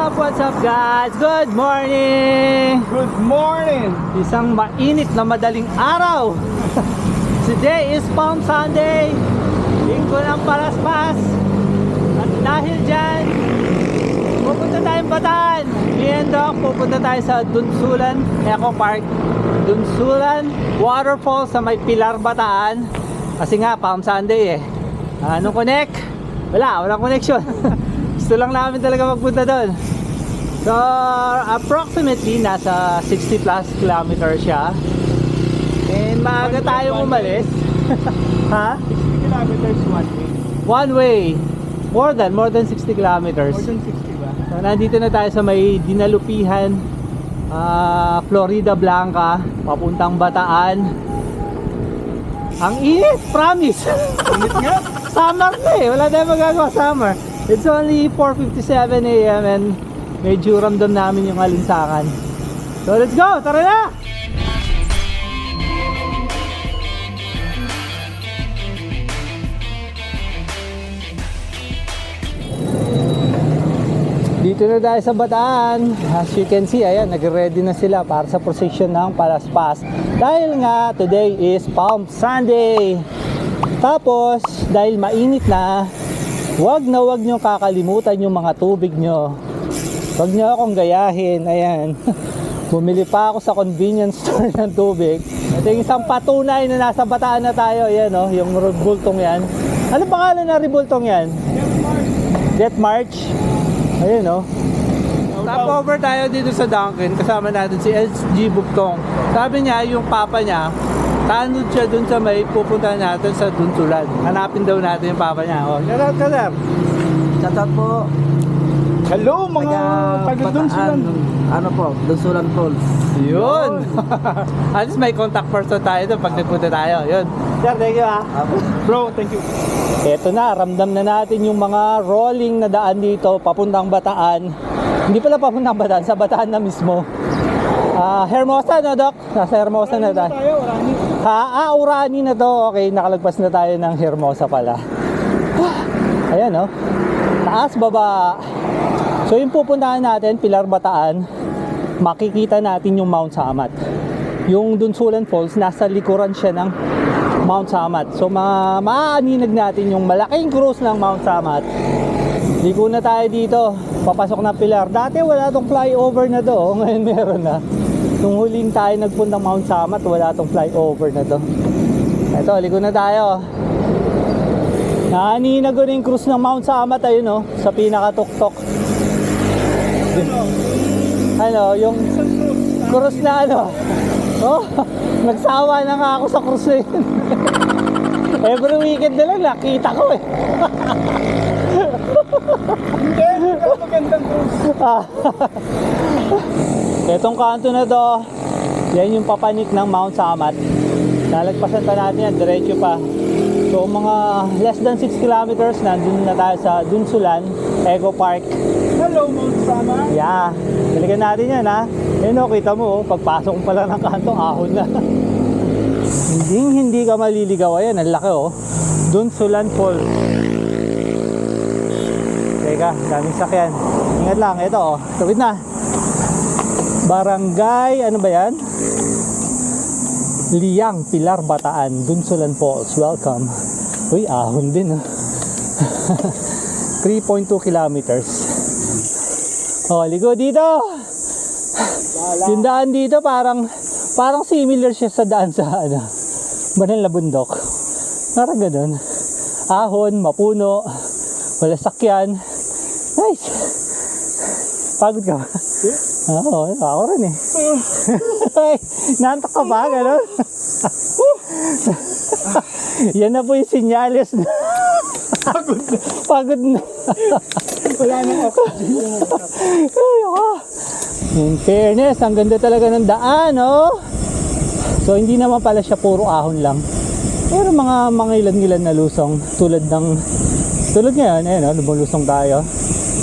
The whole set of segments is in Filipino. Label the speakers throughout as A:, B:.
A: up, what's up guys? Good morning!
B: Good morning!
A: Isang mainit na madaling araw. Today is Palm Sunday. Linggo ng palaspas. At dahil dyan, pupunta tayong Bataan. Me and Doc, pupunta tayo sa Dunsulan Eco Park. Dunsulan Waterfall sa may Pilar, Bataan. Kasi nga, Palm Sunday eh. Anong connect? Wala, walang connection. Gusto lang namin talaga magpunta doon. So, approximately nasa 60 plus kilometers siya. And maaga tayong umalis. ha?
B: 60 kilometers one way.
A: One way. More than, more than 60 kilometers.
B: More than 60 ba?
A: So, nandito na tayo sa may dinalupihan. ah, Florida Blanca, papuntang Bataan. Ang init, promise.
B: Init nga!
A: summer na eh, wala tayong magagawa summer. It's only 4.57 a.m. and medyo ramdam namin yung alinsangan. So let's go, tara na! Dito na tayo sa Bataan. As you can see, ayan, nag-ready na sila para sa procession ng Palaspas. Dahil nga, today is Palm Sunday. Tapos, dahil mainit na, wag na wag nyo kakalimutan yung mga tubig nyo. Wag nyo akong gayahin. Ayan. Bumili pa ako sa convenience store ng tubig. Ito yung isang patunay na nasa bataan na tayo. Ayan, oh, yung rebultong yan. Ano pangalan ng rebultong yan? Death March. Ayun, oh. Stopover tayo dito sa Dunkin. Kasama natin si SG Bugtong. Sabi niya, yung papa niya, tanod siya dun sa may pupuntahan natin sa Duntulan. Hanapin daw natin yung papa niya. Oh, shoutout ka, sir.
C: Shoutout po.
B: Hello mga taga doon sila.
C: Ano po, Dunsulan Falls.
A: Yun. At least may contact person tayo doon pag nagpunta tayo. Yun. Sir, thank you ah.
B: Bro, thank you.
A: Eto na, ramdam na natin yung mga rolling na daan dito papuntang Bataan. Hindi pala papuntang Bataan, sa Bataan na mismo. Ah, Hermosa no, Doc? Nasa Hermosa na tayo.
B: tayo.
A: Ha, ah, Urani na to. Okay, nakalagpas na tayo ng Hermosa pala. Ayan, no? Taas, baba. So, yung pupuntahan natin, Pilar Bataan, makikita natin yung Mount Samat. Yung Dunsulan Falls, nasa likuran siya ng Mount Samat. So, ma maaaninag natin yung malaking cruise ng Mount Samat. Liko na tayo dito. Papasok na Pilar. Dati wala tong flyover na to. oh. Ngayon meron na. Nung huling tayo nagpuntang Mount Samat, wala tong flyover na to. Ito, liko na tayo. Naaninag ko yung cruise ng Mount Samat ayun no, sa pinakatuktok. Ano, yung cruise na ano. Oh, nagsawa na nga ako sa cruise na yun. Every weekend na lang nakita ko eh.
B: Hindi, magandang cruise.
A: Etong kanto na to, yan yung papanik ng Mount Samat. Nalagpasan pa natin yan, diretso pa. So mga less than 6 kilometers, nandun na tayo sa Dunsulan, Eco Park.
B: Hello, Mount Sama.
A: Yeah, talagan natin yan ha. Yan o, kita mo, oh, pagpasok mo pala ng kanto, ahon na. hindi, hindi ka maliligaw. Ayan, ang laki oh. Dunsulan Falls. Teka, daming sakyan. Ingat lang, ito oh. Tawid na. Barangay, ano ba yan? Liyang, Pilar, Bataan, Dunsulan Falls. Welcome. Uy, ahon din ah. 3.2 kilometers. Oh, ligo dito. Yung daan dito parang parang similar siya sa daan sa ano, Banal na bundok. Parang ganun. Ahon, mapuno, wala sakyan. Nice. Pagod ka ba? Oo, ako rin eh. Ay, Nantok ka ba? Ganun? Yan na po yung sinyales na
B: Pagod na.
A: pagod na.
B: Wala nang oxygen.
A: Ay, ako. In fairness, ang ganda talaga ng daan, oh. So, hindi naman pala siya puro ahon lang. Pero mga mga ilan-ilan na lusong tulad ng tulad ngayon, ayun, oh, lumulusong tayo.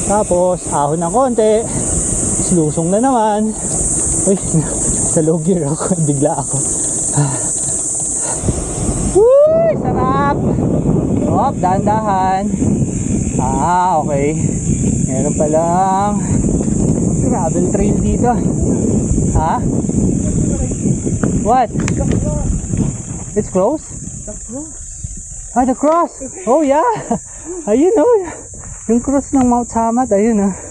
A: Tapos, ahon ng konti. Lusong na naman. Uy, sa low gear ako. Bigla ako. Uy, sarap! Hop, dahan-dahan. Ah, okay. Meron palang Gravel trail dito. Ha? What? It's close? Ah, the cross. Oh, yeah. Ayun, oh. Yung cross ng Mount Samat, ayun, oh.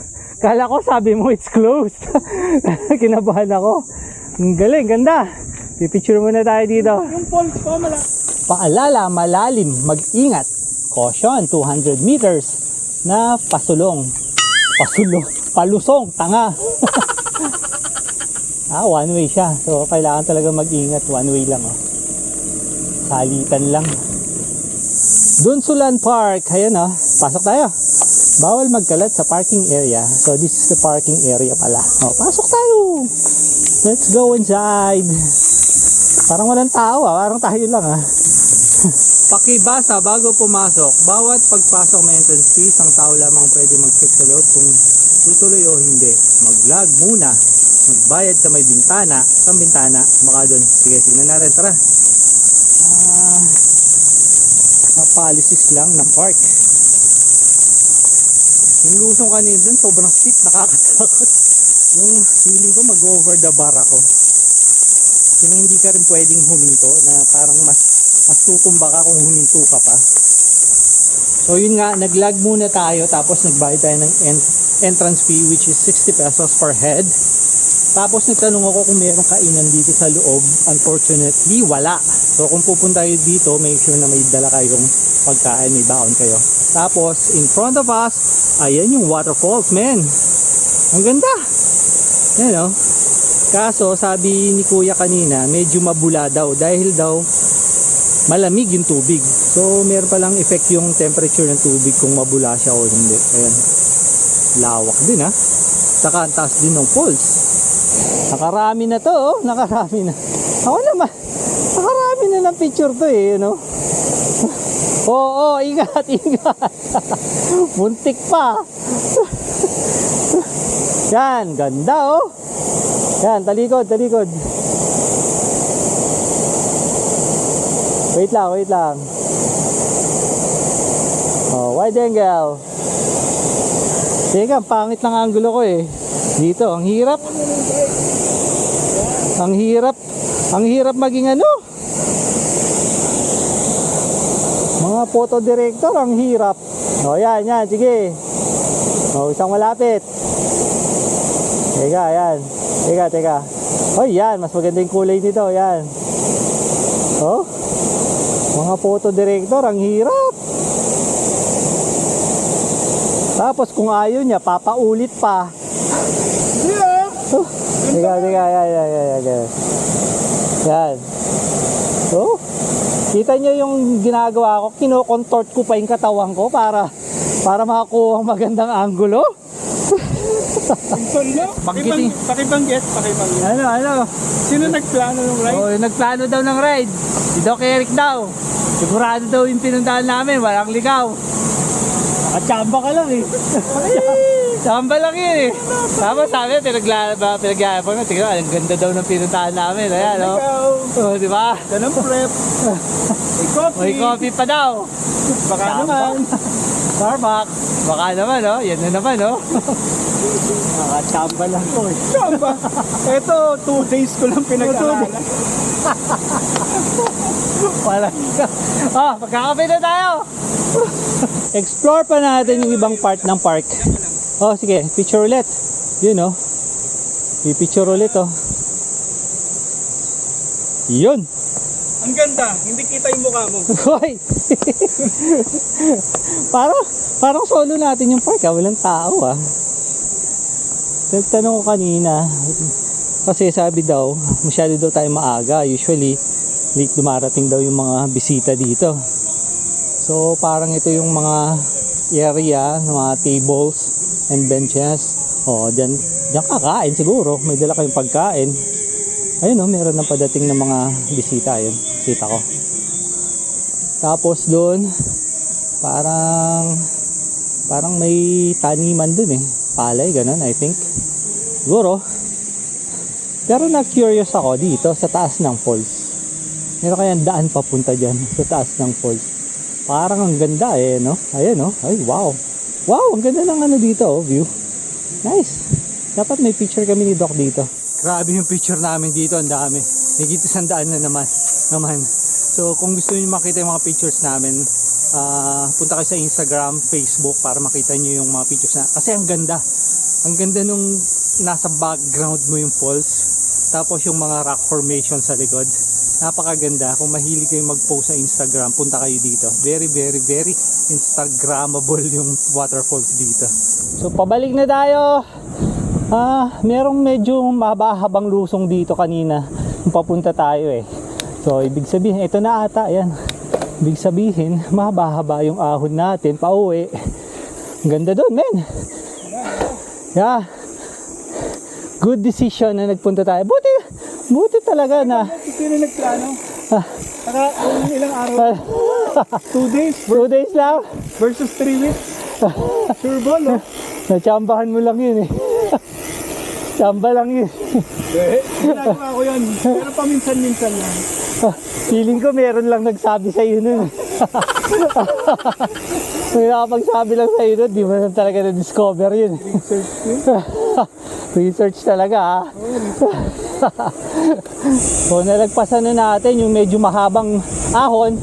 A: Kala ko sabi mo it's closed. Kinabahan ako. Ang galing, ganda. Pipicture muna tayo dito.
B: Yung falls ko, mala.
A: Paalala, malalim, mag-ingat. Caution, 200 meters na pasulong. Pasulong, palusong, tanga. ah, one way siya. So, kailangan talaga mag-ingat. One way lang, oh. Salitan lang. Dunsulan Park. Ayan, oh. Pasok tayo. Bawal magkalat sa parking area. So, this is the parking area pala. Oh, pasok tayo. Let's go inside. Parang walang tao, ah. Parang tayo lang, ah. Pakibasa bago pumasok. Bawat pagpasok may entrance fees, ang tao lamang pwede mag-check sa loob kung tutuloy o hindi. Mag-vlog muna. Magbayad sa may bintana. Saan bintana? Baka doon. Sige, tingnan natin. Tara. Ah, mga policies lang ng park. Yung lusong kanina dun, sobrang steep, nakakatakot. Yung feeling ko mag-over the bar ako. Yung hindi ka rin pwedeng huminto na parang mas mas tutumba ka kung huminto ka pa. So yun nga, nag-lag muna tayo tapos nagbayad tayo ng en- entrance fee which is 60 pesos per head. Tapos nagtanong ako kung meron kainan dito sa loob. Unfortunately, wala. So kung pupunta kayo dito, make sure na may dala kayong pagkain, may baon kayo. Tapos, in front of us, ayan yung waterfalls, man. Ang ganda. Yan oh. Kaso, sabi ni kuya kanina, medyo mabula daw dahil daw malamig yung tubig. So, meron palang effect yung temperature ng tubig kung mabula siya o hindi. Ayan. Lawak din ha. Saka ang taas din ng falls. Nakarami na to oh. Nakarami na. Ako naman. Nakarami na ng picture to eh. You know? Oo, oh, ingat, ingat. Muntik pa. Yan, ganda oh. Yan, talikod, talikod. Wait lang, wait lang. Oh, wide angle. Teka, ang pangit ng angulo ko eh. Dito, ang hirap. Ang hirap. Ang hirap maging ano. Mga photo director, ang hirap. O, yan, yan, sige. O, isang malapit. Teka, yan. Teka, teka. Oh, yan. Mas maganda yung kulay nito. Yan. Oh. Mga photo director, ang hirap. Tapos kung ayaw niya, papaulit pa.
B: Yeah.
A: Oh. Teka, teka. Yan, yan, yan. Yan. yan. Oh. Kita niyo yung ginagawa ko. Kino-contort ko pa yung katawan ko para para makakuha ang magandang angulo. Banggitin.
B: Pakibang, pakibanggit, pakibanggit.
A: Ano, ano?
B: Sino nagplano ng ride?
A: Oh, yung nagplano daw ng ride. Si Doc Eric daw. Sigurado daw yung pinuntahan namin, walang ligaw. Nakachamba ka lang eh. Chamba lang yun eh. Tapos sabi, pinaglalaba, pinaglalaba na. Tingnan, ang ganda daw ng pinuntahan namin. Ayan, oh.
B: Ikaw.
A: Oh, di ba?
B: Ganun prep. May coffee.
A: May coffee pa daw.
B: Baka
A: Tama.
B: naman.
A: Starbucks. Baka naman, oh. Yan na naman, oh. Nakachamba lang ko eh.
B: Samba. Ito, two days ko lang pinag-aralan.
A: Wala. Ah, magkakape na tayo. Explore pa natin yung ibang part ng park. Oh, sige, picture ulit. Yun oh. Pipicture ulit oh. Yun.
B: Ang ganda. Hindi kita yung mukha mo.
A: Hoy. parang parang solo natin yung park ah, walang tao ah. Nagtanong ko kanina kasi sabi daw, masyado daw tayo maaga. Usually, late dumarating daw yung mga bisita dito. So, parang ito yung mga area, ng mga tables and benches. O, dyan, dyan kakain siguro. May dala kayong pagkain. Ayun o, meron ng padating ng mga bisita. Ayun, kita ko. Tapos doon, parang parang may taniman dun eh. Palay, ganun, I think. Siguro. Pero na-curious ako dito sa taas ng falls. Meron kayang daan papunta dyan sa taas ng falls. Parang ang ganda eh, no? Ayan, no? Ay, wow. Wow, ang ganda ng ano dito, oh, view. Nice. Dapat may picture kami ni Doc dito. Grabe yung picture namin dito, ang dami. Higit isang daan na naman. naman. So kung gusto niyo makita yung mga pictures namin, ah, punta kayo sa Instagram, Facebook para makita niyo yung mga pictures na. Kasi ang ganda. Ang ganda nung nasa background mo yung falls. Tapos yung mga rock formation sa likod. Napakaganda. Kung mahilig kayo mag-post sa Instagram, punta kayo dito. Very, very, very Instagrammable yung waterfalls dito. So pabalik na tayo. Ah, merong medyo mabahabang lusong dito kanina. Kung papunta tayo eh. So ibig sabihin, ito na ata, yan. Ibig sabihin, mahaba-haba yung ahon natin pauwi. Ang ganda doon, men. Yeah. Good decision na nagpunta tayo. Buti, buti talaga na.
B: Sino nagplano?
A: Ah.
B: Saka kung ilang araw, two days
A: Two days lang.
B: versus three weeks. Sure ball, no?
A: Natsambahan mo lang yun eh. Tsamba lang yun.
B: Eh, ginagawa ko yan. Pero paminsan-minsan lang.
A: Ah, Feeling ko meron lang nagsabi sa iyo nun. May nakapagsabi lang sa iyo nun, di mo na talaga na-discover yun.
B: Research yun.
A: Research talaga ha. so nalagpasan na natin yung medyo mahabang ahon.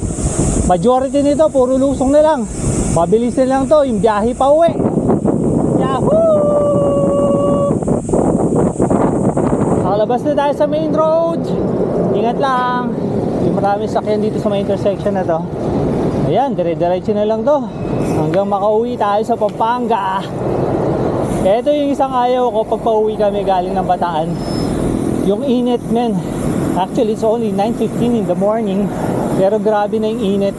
A: Majority nito, puro lusong na lang. Mabilis na lang to, yung biyahe pa uwi. Yahoo! Nakalabas na tayo sa main road. Ingat lang. Yung maraming sakyan dito sa may intersection na to. Ayan, dire-diretso na lang to. Hanggang makauwi tayo sa Pampanga. Ito yung isang ayaw ko pag pauwi kami galing ng Bataan. Yung init, men. Actually, it's only 9.15 in the morning. Pero grabe na yung init.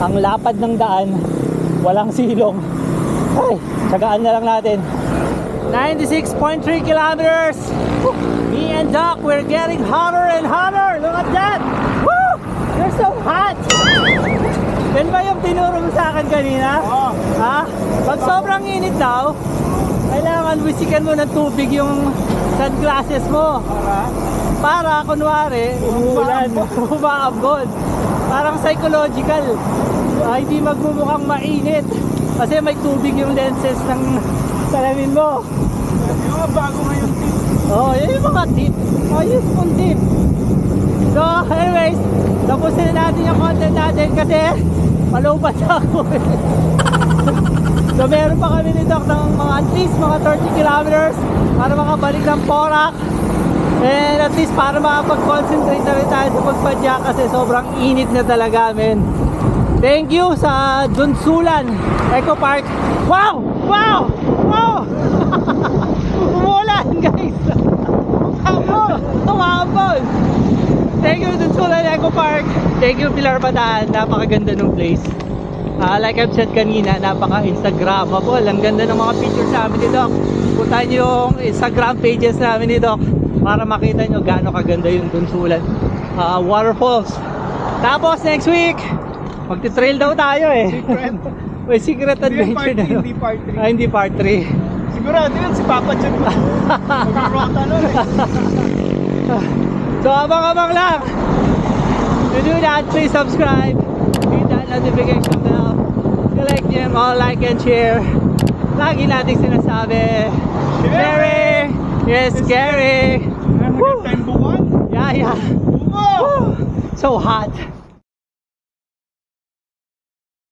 A: Ang lapad ng daan. Walang silong. Ay, tsagaan na lang natin. 96.3 kilometers. Me and Doc, we're getting hotter and hotter. Look at that. Woo! You're so hot. Yan ba yung tinuro mo sa akin kanina?
B: Oo.
A: Ha? Pag sobrang init daw, kailangan wisikan mo ng tubig yung sunglasses mo.
B: Para,
A: Para, kunwari, umuulan, umaambon. Parang psychological. Ah, hindi magmumukhang mainit. Kasi may tubig yung lenses ng salamin mo.
B: yung mga bago ngayon tip.
A: Oh, yun yung mga tip. Oh, yun yung tip. So, anyways, tapusin na natin yung content natin kasi malupad ako eh. So, meron pa kami ni Doc ng mga at least mga 30 kilometers para makabalik ng Porac. And at least para makapag-concentrate na rin tayo sa pagpadya kasi sobrang init na talaga, men. Thank you sa Dunsulan Eco Park. Wow! Wow! Wow! Umulan, guys! Umambon! Umambon! Thank you Dunsulan Eco Park. Thank you Pilar Bataan. Napakaganda ng place. Ah, like I've said kanina, napaka-Instagrammable. Ang ganda ng mga pictures namin ni Doc. Puntahan niyo yung Instagram pages namin ni Doc para makita niyo gaano kaganda yung Dunsulan ah, waterfalls. Tapos next week, magti-trail daw tayo eh.
B: Friend.
A: May secret adventure na.
B: 3,
A: no?
B: hindi part 3.
A: Ah, hindi part 3.
B: Sigurado yun, si Papa John. Mag-rota nun eh.
A: So abang-abang lang. To do that, please subscribe. Hit that notification bell. Select them all, like and share. Lagi nating sinasabi. Scary! Yes, scary!
B: Hanggang time buwan.
A: Yeah, yeah.
B: Wow!
A: So hot.